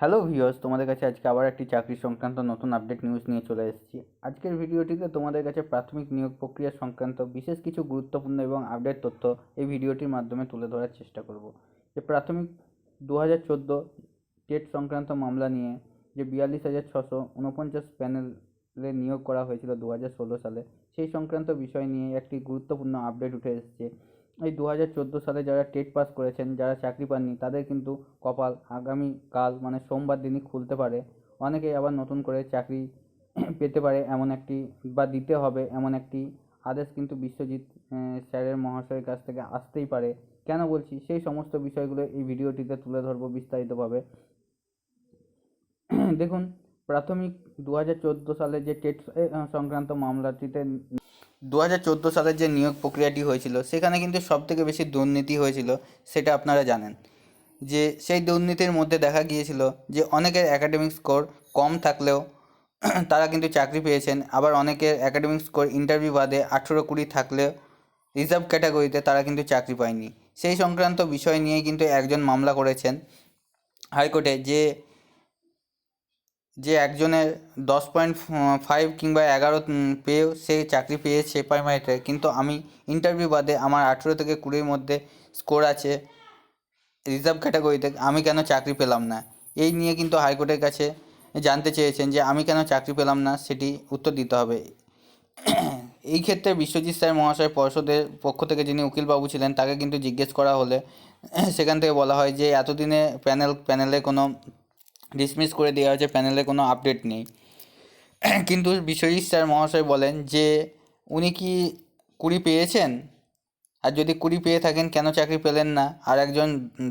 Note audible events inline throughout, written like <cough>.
Hello viewers তোমাদের কাছে আজকে আবার একটি চাকরি সংক্রান্ত নতুন আপডেট নিউজ নিয়ে চলে এসেছি। আজকের ভিডিওটিতে তোমাদের কাছে প্রাথমিক নিয়োগ প্রক্রিয়া সংক্রান্ত বিশেষ কিছু গুরুত্বপূর্ণ এবং আপডেট তথ্য এই ভিডিওটির মাধ্যমে তুলে ধরার চেষ্টা করব। যে প্রাথমিক দু হাজার চোদ্দ টেট সংক্রান্ত মামলা নিয়ে যে বিয়াল্লিশ হাজার ছশো উনপঞ্চাশ প্যানেলে নিয়োগ করা হয়েছিল দু হাজার ষোলো সালে, সেই সংক্রান্ত বিষয় নিয়ে একটি গুরুত্বপূর্ণ আপডেট উঠে এসেছে। এই দু হাজার চোদ্দ সালে যারা টেট পাস করেছেন, যারা চাকরি পাননি, তাদের কিন্তু কপাল আগামীকাল মানে সোমবার দিনই খুলতে পারে। অনেকেই আবার নতুন করে চাকরি <clears throat> পেতে পারে এমন একটি, বা দিতে হবে এমন একটি আদেশ কিন্তু বিশ্বজিৎ স্যারের মহাশয়ের কাছ থেকে আসতেই পারে। কেন বলছি? সেই সমস্ত বিষয়গুলো এই ভিডিওটিতে তুলে ধরবো বিস্তারিতভাবে। <clears throat> দেখুন, প্রাথমিক দু হাজার চোদ্দ সালে যে টেট সংক্রান্ত মামলাটিতে দু হাজার চোদ্দ সালের যে নিয়োগ প্রক্রিয়াটি হয়েছিল, সেখানে কিন্তু সব থেকে বেশি দুর্নীতি হয়েছিল, সেটা আপনারা জানেন। যে সেই দুর্নীতির মধ্যে দেখা গিয়েছিল যে অনেকের একাডেমিক স্কোর কম থাকলেও <clears throat> তারা কিন্তু চাকরি পেয়েছেন। আবার অনেকের একাডেমিক স্কোর ইন্টারভিউ বাদে আঠেরো কুড়ি থাকলেও রিজার্ভ ক্যাটাগরিতে তারা কিন্তু চাকরি পায়নি। সেই সংক্রান্ত বিষয় নিয়েই কিন্তু একজন মামলা করেছেন হাইকোর্টে যে যে একজনের দশ পয়েন্ট ফাইভ কিংবা এগারো পেয়েও সে চাকরি পেয়েছে প্রাইমারিতে কিন্তু আমি ইন্টারভিউ বাদে আমার আঠেরো থেকে কুড়ির মধ্যে স্কোর আছে রিজার্ভ ক্যাটাগরিতে আমি কেন চাকরি পেলাম না? এই নিয়ে কিন্তু হাইকোর্টের কাছে জানতে চেয়েছেন যে আমি কেন চাকরি পেলাম না, সেটি উত্তর দিতে হবে। <clears throat> এই ক্ষেত্রে বিশ্বজিৎ স্যার মহাশয় পর্ষদের পক্ষ থেকে যিনি উকিলবাবু ছিলেন, তাকে কিন্তু জিজ্ঞেস করা হলে <clears throat> সেখান থেকে বলা হয় যে, এতদিনে প্যানেল প্যানেলে কোনো ডিসমিস করে দেওয়া হয়েছে প্যানেলে কোনো আপডেট নেই। কিন্তু বিশ্বজিৎ স্যার মহাশয় বলেন যে, উনি কি কুড়ি পেয়েছেন? আর যদি কুড়ি পেয়ে থাকেন, কেন চাকরি পেলেন না? আর একজন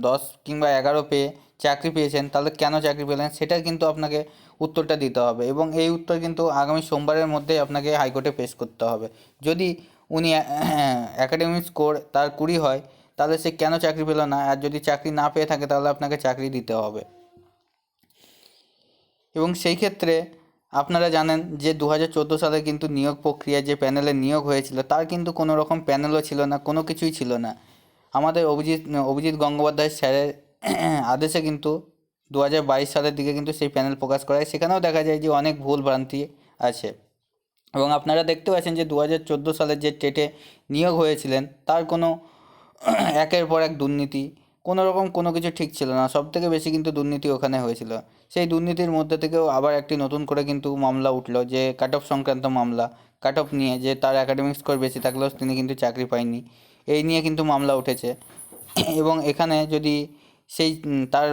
দশ কিংবা এগারো পেয়ে চাকরি পেয়েছেন, তাহলে কেন চাকরি পেলেন? সেটার কিন্তু আপনাকে উত্তরটা দিতে হবে এবং এই উত্তর কিন্তু আগামী সোমবারের মধ্যেই আপনাকে হাইকোর্টে পেশ করতে হবে। যদি উনি একাডেমিক স্কোর তার কুড়ি হয়, তাহলে সে কেন চাকরি পেল না? আর যদি চাকরি না পেয়ে থাকে, তাহলে আপনাকে চাকরি দিতে হবে। এবং সেই ক্ষেত্রে আপনারা জানেন যে দু হাজার চোদ্দ সালে কিন্তু নিয়োগ প্রক্রিয়া যে প্যানেলে নিয়োগ হয়েছিল, তার কিন্তু কোনো রকম প্যানেলও ছিল না, কোনো কিছুই ছিল না। আমাদের অভিজিৎ অভিজিৎ গঙ্গোপাধ্যায় স্যারের আদেশে কিন্তু দু হাজার বাইশ সালের দিকে কিন্তু সেই প্যানেল প্রকাশ করা হয়। সেখানেও দেখা যায় যে অনেক ভুল ভ্রান্তি আছে। এবং আপনারা দেখতে পাচ্ছেন যে দু হাজার চোদ্দ সালের যে টেটে নিয়োগ হয়েছিলেন, তার কোনো একের পর এক দুর্নীতি কোনো রকম কোনো কিছু ঠিক ছিল না। সব থেকে বেশি কিন্তু দুর্নীতি ওখানে হয়েছিল। সেই দুর্নীতির মধ্যে থেকেও আবার একটি নতুন করে কিন্তু মামলা উঠল যে কাট অফ সংক্রান্ত মামলা, কাট অফ নিয়ে যে তার অ্যাকাডেমিক স্কোর বেশি থাকলেও তিনি কিন্তু চাকরি পায়নি। এই নিয়ে কিন্তু মামলা উঠেছে। এবং এখানে যদি সেই তার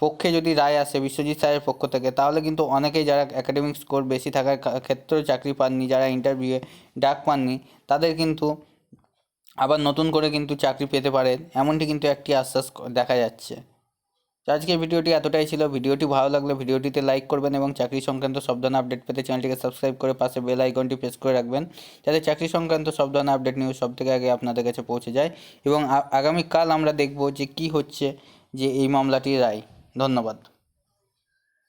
পক্ষে যদি রায় আসে বিশ্বজিৎ স্যারের পক্ষ থেকে, তাহলে কিন্তু অনেকেই যারা অ্যাকাডেমিক স্কোর বেশি থাকার ক্ষেত্রেও চাকরি পাননি, যারা ইন্টারভিউয়ে ডাক পাননি, তাদের কিন্তু আবার নতুন করে কিন্তু চাকরি পেতে পারেন, এমনটি কিন্তু একটি আশ্বাস দেখা যাচ্ছে। তো আজকের ভিডিওটি এতটাই ছিল। ভিডিওটি ভালো লাগলে ভিডিওটিতে লাইক করবেন এবং চাকরি সংক্রান্ত সব ধরনের আপডেট পেতে চ্যানেলটিকে সাবস্ক্রাইব করে পাশে বেল আইকনটি প্রেস করে রাখবেন, যাতে চাকরি সংক্রান্ত সব ধরনের আপডেট নিউজ সব থেকে আগে আপনাদের কাছে পৌঁছে যায় এবং আগামীকাল আমরা দেখব যে কি হচ্ছে যে এই মামলাটির রায়। ধন্যবাদ।